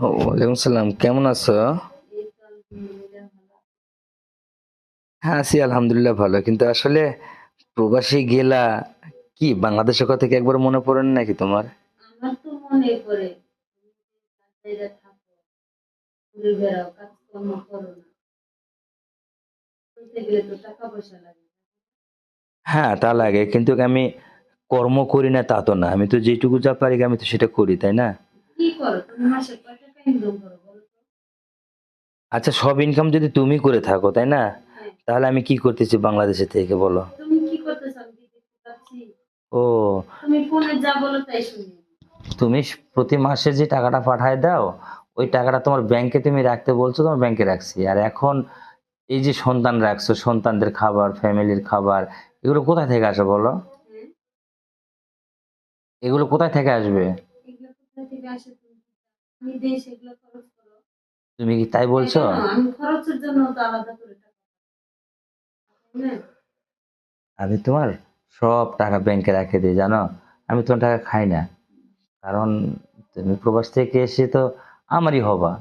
ওয়ালাইকুম সালাম। কেমন আছো। হ্যাঁ আছি আলহামদুলিল্লাহ ভালো। কিন্তু আসলে প্রবাসী গেলা কি বাংলাদেশের কথা কি একবার মনে পড়ে নাকি তোমার? আমার তো মনে পড়ে। হ্যাঁ তা লাগে। কিন্তু আমি কর্ম করি না তা তো না। আমি তো যেটুকু যা পারি আমি তো সেটা করি তাই না? কি করো? তুমি মাসে কয় টাকা ইনকাম করো বলো তো। আচ্ছা সব ইনকাম যদি তুমি করে থাকো তাই না? হ্যাঁ। তাহলে আমি কি করতেছি বাংলাদেশে থেকে বলো? তুমি কি করতেছো? আমি কি দেখতে পাচ্ছি? ও। তুমি ফোনে যা বলো তাই শুনি। তুমি প্রতি মাসে যে টাকাটা পাঠায় দাও ওই টাকাটা তোমার ব্যাংকে তুমি রাখতে বলছো তোমার ব্যাংকে রাখছি। আর এখন এই যে সন্তান রাখছো সন্তানদের খাবার ফ্যামিলির খাবার এগুলো কোথায় থেকে আসে বলো? হ্যাঁ। এগুলো কোথায় থেকে আসবে? থেকে আসে তুমি কি আমি দেই সেগুলো খরচ করো। তুমি কি তাই বলছো? আমি খরচের জন্য তো আলাদা করে টাকা আমি তোমার সব টাকা ব্যাংকে রেখে দিই জানো? আমি তোমার টাকা খাই না। কারণ তুমি প্রবাস থেকে এসে তো আমারই হবা।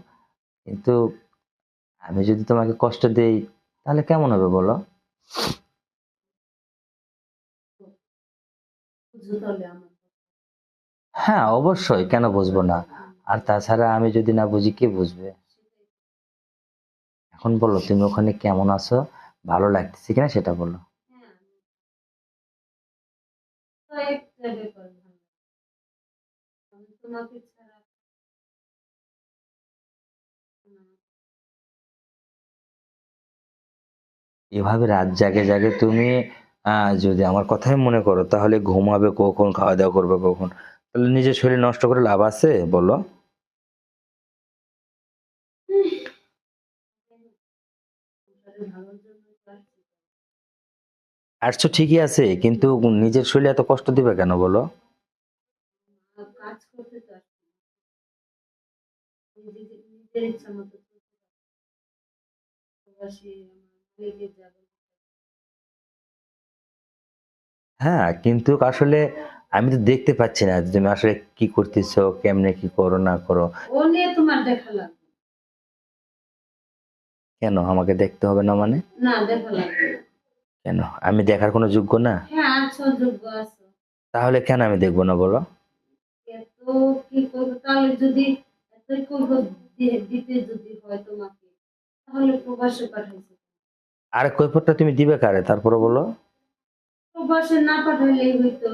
কিন্তু আমি যদি তোমাকে কষ্ট দেই তাহলে কেমন হবে বলো? বুঝো তাহলে আমার। হ্যাঁ অবশ্যই, কেন বুঝব না? আর তাছাড়া আমি যদি না বুঝি, কে বুঝবে? এখন বলো, তুমি ওখানে কেমন আছো? ভালো লাগতেছে কিনা সেটা বলো। এভাবে রাত জাগে জাগে তুমি যদি আমার কথাই মনে করো, তাহলে ঘুমাবে কখন, খাওয়া দাওয়া করবে কখন? তাহলে নিজের শরীর নষ্ট করে লাভ আছে বলো। আসছো ঠিকই আছে, কিন্তু নিজের শরীরে এত কষ্ট দিবে কেন বলো হ্যাঁ কিন্তু আসলে আমি তো দেখতে পাচ্ছি না তুমি আসলে কি করতেছো কেমনে কি করো না করো। ও নিয়ে তোমার দেখা লাগবে। কেন? আমাকে দেখতে হবে না মানে? না দেখা লাগবে কেন? আমি দেখার কোনো যোগ্য না? হ্যাঁ আছো যোগ্য আছো। তাহলে কেন আমি দেখব না বলো? কি করব? তাহলে যদি এতই করব দিতে যদি হয় তোমাকে তাহলে প্রবাসে পাঠাইছে আর কৈফতটা তুমি দিবে কারে? তারপরে বলো। প্রবাসে না পাঠাইলেই হইতো।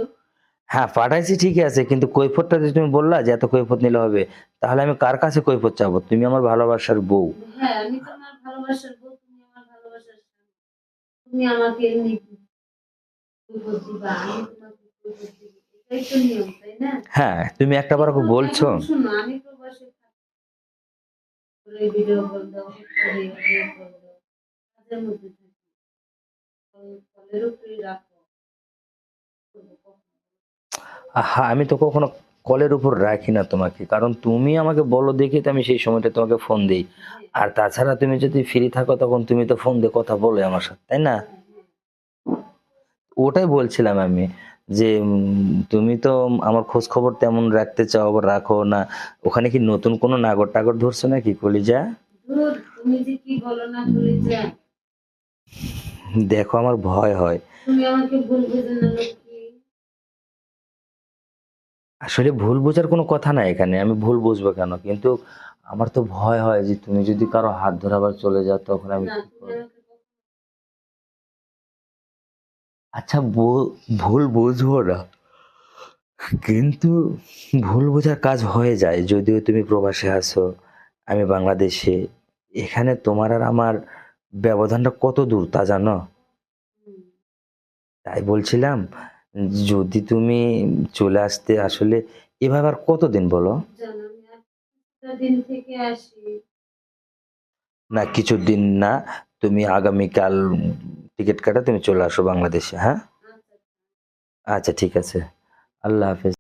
হ্যাঁ পাঠাইছি ঠিকই আছে কিন্তু কৈফতটা যে তুমি বললা যে এত কৈফত নিলে হবে তাহলে আমি কার কাছে কৈফত চাবো? তুমি আমার ভালোবাসার বউ। হ্যাঁ আমি তোমার ভালোবাসার বউ তুমি আমার ভালোবাসার স্বামী। তুমি হ্যাঁ আমি তো কখনো কলের উপর রাখি না তোমাকে। কারণ তুমি আমাকে বলো দেখে তো আমি সেই সময়টা তোমাকে ফোন দিই। আর তাছাড়া তুমি যদি ফ্রি থাকো তখন তুমি তো ফোন দিয়ে কথা বলো আমার সাথে তাই না? ওটাই বলছিলাম আমি যে তুমি তো আমার খোঁজ খবর তেমন রাখতে চাও আবার রাখো না। ওখানে কি নতুন কোনো নাগর টাগর ধরছো নাকি কলিজা? তুমি যে কি বলো না বলে যা দেখো আমার ভয় হয়। তুমি আমাকে ভুল বুঝে না আসলে ভুল বোঝার কোনো কথা না এখানে আমি ভুল বুঝব কেন? কিন্তু আমার তো ভয় হয় যে তুমি যদি কারও হাত ধরে আবার চলে যাও তখন আমি আচ্ছা ভুল বুঝব না। কিন্তু ভুল বোঝার কাজ হয়ে যায় যদিও তুমি প্রবাসে আছো আমি বাংলাদেশে। এখানে তোমার আর আমার ব্যবধানটা কত দূর তা জানো? তাই বলছিলাম যদি তুমি চলে আসতে আসলে এভাবে আর কতদিন বলো? না কিছু দিন থেকে আসি। না কিছুদিন না তুমি আগামীকাল টিকিট কাটা তুমি চলে আসো বাংলাদেশে হ্যাঁ? আচ্ছা। আচ্ছা ঠিক আছে। আল্লাহ হাফেজ।